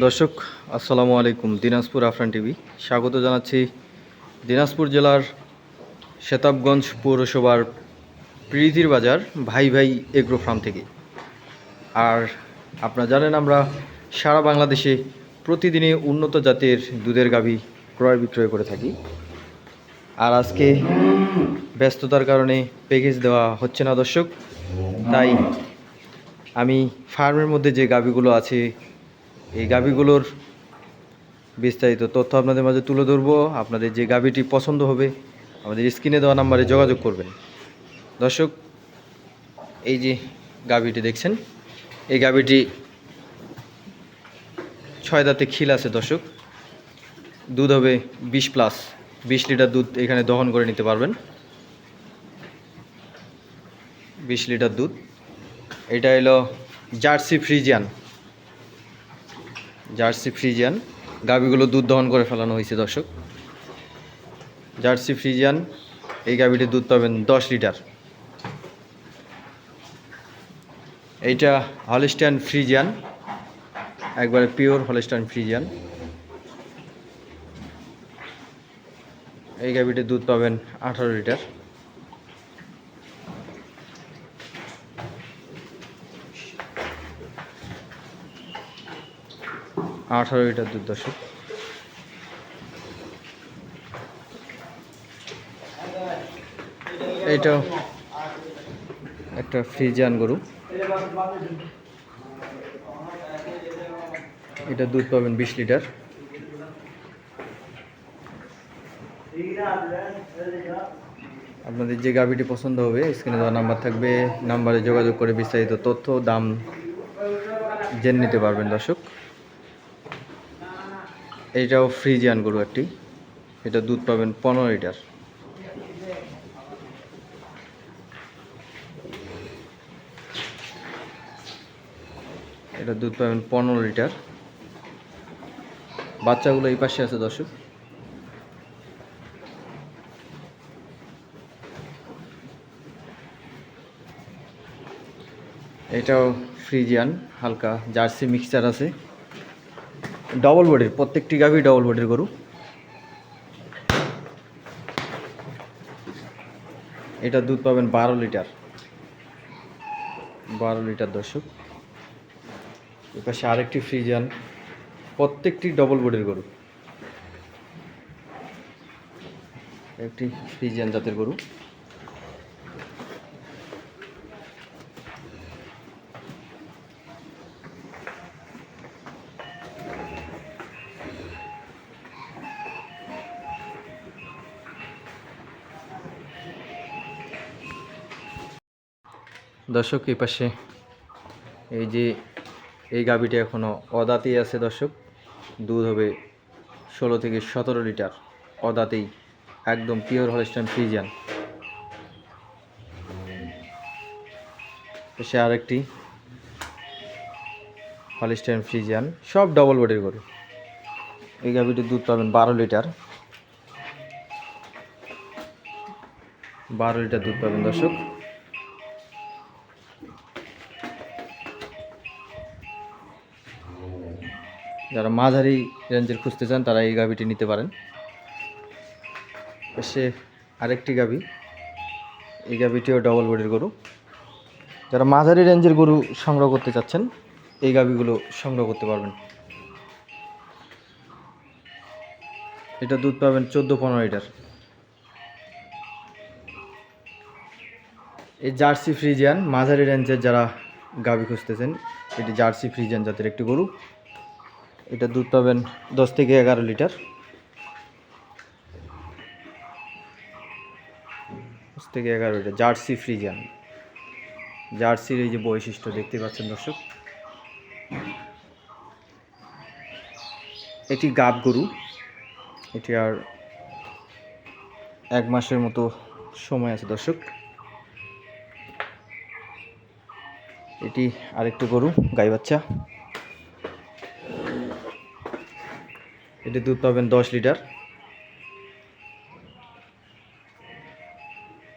দর্শক, আসসালামু আলাইকুম, দিনাজপুর আফরান টিভি। স্বাগত জানাচ্ছি দিনাজপুর জেলার শেতাবগঞ্জ পৌরসভার প্রীতির বাজার, ভাই ভাই এগ্রো ফার্ম থেকে। আর আপনারা জানেন, আমরা সারা বাংলাদেশে প্রতিদিনই উন্নত জাতের দুধের গাভী ক্রয় বিক্রয় করে থাকি। আর আজকে ব্যস্ততার কারণে প্যাকেজ দেওয়া হচ্ছে না দর্শক। তাই আমি ফার্মের মধ্যে যে গাভীগুলো আছে এই গাভীগুলোর বিস্তারিত তথ্য আপনাদের মাঝে তুলে ধরবো। আপনাদের যে গাভীটি পছন্দ হবে, আমাদের স্ক্রিনে দেওয়া নাম্বারে যোগাযোগ করবেন। দর্শক, এই যে গাভীটি দেখছেন, এই গাভীটি ছয় দাঁতে খিল আছে দর্শক। দুধ হবে বিশ প্লাস, বিশ লিটার দুধ এখানে দহন করে নিতে পারবেন। বিশ লিটার দুধ। এটা এলো জার্সি ফ্রিজিয়ান। Jersey Friesian. গাভিগুলো দুধ দহন করে ফেলানো হয়েছে, দর্শক। জার্সি ফ্রিজিয়ান, এই গাভিটির দুধ পাবেন দশ লিটার। এইটা হলিস্টান ফ্রিজিয়ান, একবারে পিওর হলিস্টান ফ্রিজিয়ান। এই গাভিটির দুধ পাবেন আঠারো লিটার। আঠারো লিটার দুধ দর্শক এইটাও একটা ফ্রিজিয়ান গরু। এটা দুধ পাবেন বিশ লিটার। আপনাদের যে গাভিটি পছন্দ হবে, স্ক্রিনে দেওয়া নাম্বার থাকবে, নাম্বারে যোগাযোগ করে বিস্তারিত তথ্য, দাম জেনে নিতে পারবেন দর্শক। এইটাও ফ্রিজিয়ান গরু একটি। এটা দুধ পাবেন পনেরো লিটার। এটা দুধ পাবেন পনেরো লিটার। বাচ্চাগুলো এই পাশে আছে, দর্শক। এটাও ফ্রিজিয়ান, হালকা জার্সি মিক্সচার আছে। ডবল বডির প্রত্যেকটি গাভি ডবল বডির গরু। এটা দুধ পাবেন বারো লিটার। বারো লিটার দর্শক। এপাশে আরেকটি ফ্রিজান প্রত্যেকটি ডবল বডির গরু। একটি ফ্রিজিয়ান জাতের গরু। দর্শক, এই পাশে এই যে এই গাভিটি এখনও অদাতেই আছে দর্শক। দুধ হবে ষোলো থেকে সতেরো লিটার, অদাতেই একদম পিওর হলস্টাইন ফ্রিজিয়ান সে আরেকটি হলিস্টাইন ফ্রিজিয়ান সব ডবল বডির গরু। এই গাভিটির দুধ পাবেন বারো লিটার। বারো লিটার দুধ পাবেন দর্শক। যারা মাঝারি রেঞ্জের খুঁজতে চান, তারা এই গাভিটি নিতে পারেন। সে আরেকটি গাভি। এই গাভিটিও ডবল বডির গরু। যারা মাঝারি রেঞ্জের গরু সংগ্রহ করতে চাচ্ছেন, এই গাভিগুলো সংগ্রহ করতে পারবেন। এটা দুধ পাবেন চোদ্দ পনেরো লিটার। এই জার্সি ফ্রিজিয়ান, মাঝারি রেঞ্জের যারা গাভি খুঁজতেছেন, এটি জার্সি ফ্রিজিয়ান জাতের একটি গরু। এটা দুধ পাবেন দশ থেকে এগারো লিটার। দশ থেকে এগারো লিটার, জার্সি ফ্রিজিয়ান জার্সির এই যে বৈশিষ্ট্য দেখতে পাচ্ছেন দর্শক। এটি গাব গরু। এটি আর এক মাসের মতো সময় আছে দর্শক। এটি আরেকটি গরু, গাই বাচ্চা। এটি দুধ পাবেন দশ লিটার।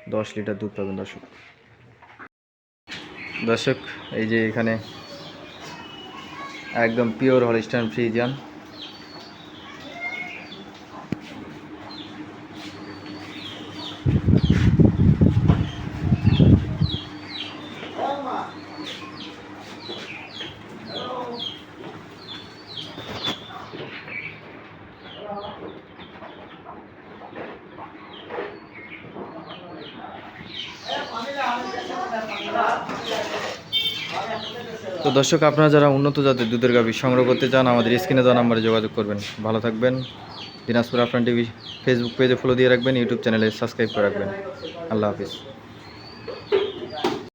দশ লিটার দুধ পাবেন দর্শক। দর্শক, এই যে এখানে একদম পিওর হলিস্টান ফ্রিজিয়ান তো দর্শক, আপনারা যারা উন্নত জাতের দুধের গাভি সংগ্রহ করতে চান, আমাদের স্ক্রিনে দেওয়া নাম্বারে যোগাযোগ করবেন। ভালো থাকবেন। দিনাজপুর আফরান টিভি ফেসবুক পেজে ফলো দিয়ে রাখবেন ইউটিউব চ্যানেলে সাবস্ক্রাইব করে রাখবেন। আল্লাহ হাফিজ।